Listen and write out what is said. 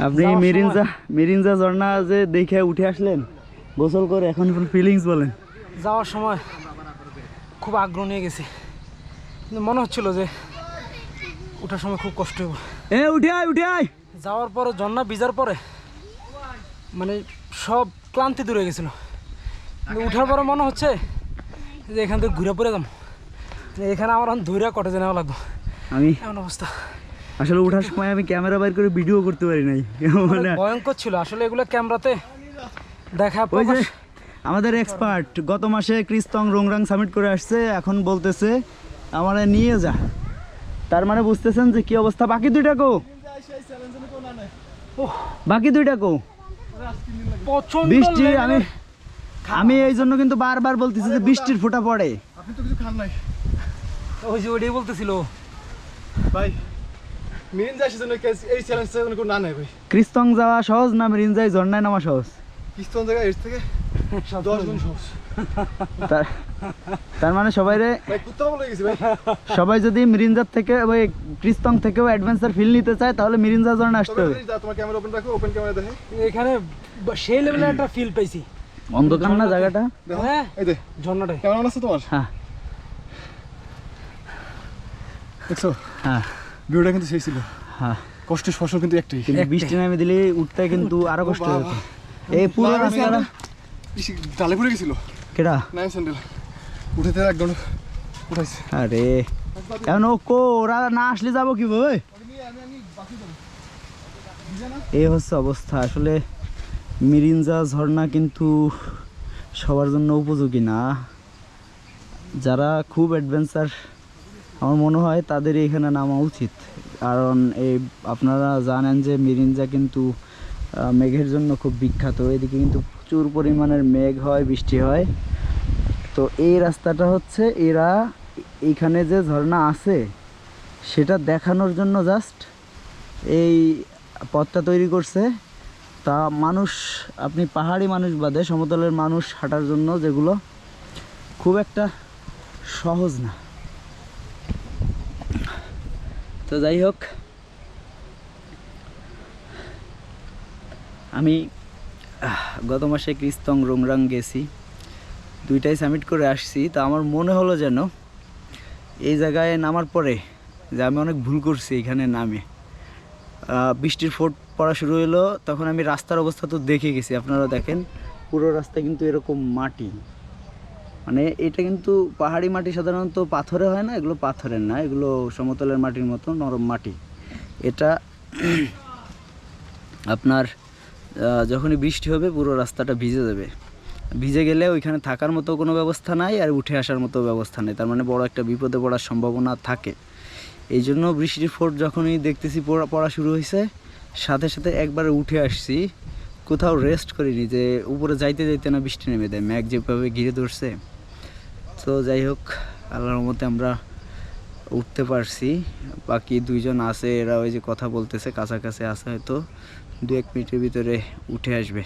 আপনি মিরিঞ্জা মিরিঞ্জা ঝর্ণা যে দেখে উঠে আসলেন গোসল করে এখন ফিলিংস বলেন। যাওয়ার সময় খুব আগ্রহ নিয়ে গেছি। কিন্তু মনে হচ্ছিল যে ওঠার সময় খুব কষ্ট হবে এ উঠে আয় উঠে আয়! যাওয়ার পরে ঝর্ণা ভিজার পরে মানে সব ক্লান্তি দূরে গেছিল। কিন্তু উঠার পরে মনে হচ্ছে যে এখান থেকে ঘুরে পড়ে যাব। এখানে আমার এখন ধুইরা কটে নেওয়া লাগবো। আমি এমন অবস্থা। আসলে ওঠার সময় আমি ক্যামেরা বাইর করে ভিডিও করতে পারি নাই। মানে ভয়ঙ্কর ছিল। আসলে এগুলো ক্যামেরাতে দেখা ওই যে আমাদের এক্সপার্ট গত মাসে ক্রিস্তং রোংরাং সামিট করে আসছে এখন বলতেছে আমার নিয়ে যা। তার মানে বুঝতেছেন যে কি অবস্থা? বাকি দুইটা কো। ওহ, বাকি দুইটা কো। বৃষ্টি আমি আমি এই জন্য কিন্তু বারবার বলতেছি যে বৃষ্টির ফোঁটা পড়ে। আপনি তো কিছু খান নাই। ওই যে ওইটাই বলতেছিল। ভাই সেজন্য এই চ্যালেঞ্জটা কোনো না নেয় ভাই। ক্রিস্তং যাওয়া সহজ না রিনজাই ঝর্ণায় নামা সহজ? জায়গায় এর থেকে দশ গুণ সহজ। তার মানে সবাই রে ভাই কুত্তা বলে গেছি ভাই। সবাই যদি মিরিঞ্জার থেকে ওই ক্রিস্তং থেকেও অ্যাডভেঞ্চার ফিল নিতে চায় তাহলে মিরিঞ্জা ঝর্ণা আসতে হবে। তোমার ক্যামেরা ওপেন রাখো ওপেন ক্যামেরা দেখে। এখানে সেই লেভেলের একটা ফিল পাইছি। অন্ধকার না জায়গাটা? হ্যাঁ এই দে ঝর্ণাটাই। ক্যামেরা অন আছে তোমার? হ্যাঁ। দেখছ? হ্যাঁ। ভিউটা কিন্তু সেই ছিল। হ্যাঁ। কষ্টের ফসল কিন্তু একটাই। কিন্তু বৃষ্টি নামে দিলে উঠতে কিন্তু আরও কষ্ট হতো। এই পুরো আমি রাস্তাটা ডালে পড়ে গেছিল। কেডা? নাইন স্যান্ডেল উঠে থেকে একদম উঠাইছে। আরে এখন ও কো ওরা না আসলে যাব কীভাবে? এই হচ্ছে অবস্থা। আসলে মিরিঞ্জা ঝর্ণা কিন্তু সবার জন্য উপযোগী না। যারা খুব অ্যাডভেঞ্চার আমার মনে হয় তাদের এখানে নামা উচিত। কারণ এই আপনারা জানেন যে মিরিঞ্জা কিন্তু মেঘের জন্য খুব বিখ্যাত। এদিকে কিন্তু প্রচুর পরিমাণের মেঘ হয়, বৃষ্টি হয়। তো এই রাস্তাটা হচ্ছে এরা এইখানে যে ঝর্ণা আছে, সেটা দেখানোর জন্য জাস্ট এই পথটা তৈরি করছে। তা মানুষ, আপনি পাহাড়ি মানুষ বাদে সমতলের মানুষ হাঁটার জন্য যেগুলো খুব একটা সহজ না। তো যাই হোক, আমি গত মাসে ক্রিস্তং রোংরাং গেছি। দুইটাই সাবমিট করে আসছি, তো আমার মনে হলো যেন এই জায়গায় নামার পরে যে আমি অনেক ভুল করছি এখানে নামে। বৃষ্টির ফোট পড়া শুরু হলো তখন আমি রাস্তার অবস্থা তো দেখে গেছি, আপনারা দেখেন, পুরো রাস্তা কিন্তু এরকম মাটি। মানে এটা কিন্তু পাহাড়ি মাটি সাধারণত পাথরে হয় না, এগুলো পাথরের না, এগুলো সমতলের মাটির মতো, নরম মাটি। এটা আপনার যখনই বৃষ্টি হবে পুরো রাস্তাটা ভিজে যাবে। ভিজে গেলে ওইখানে থাকার মতো কোনো ব্যবস্থা নাই আর উঠে আসার মতো ব্যবস্থা নেই। তার মানে বড় একটা বিপদে পড়ার সম্ভাবনা থাকে। এই জন্য বৃষ্টির ফোট যখনই দেখতেছি পড়া পড়া শুরু হয়েছে সাথে সাথে একবার উঠে আসছি। কোথাও রেস্ট করিনি যে উপরে যাইতে যাইতে না বৃষ্টি নেমে দেয় ম্যাগ যেভাবে ঘিরে ধরছে। তো যাই হোক, আল্লাহর মতে আমরা উঠতে পারছি। বাকি দুইজন আছে, এরা ওই যে কথা বলতেছে, কাছাকাছি আছে হয়তো। দু এক মিনিটের ভিতরে উঠে আসবে।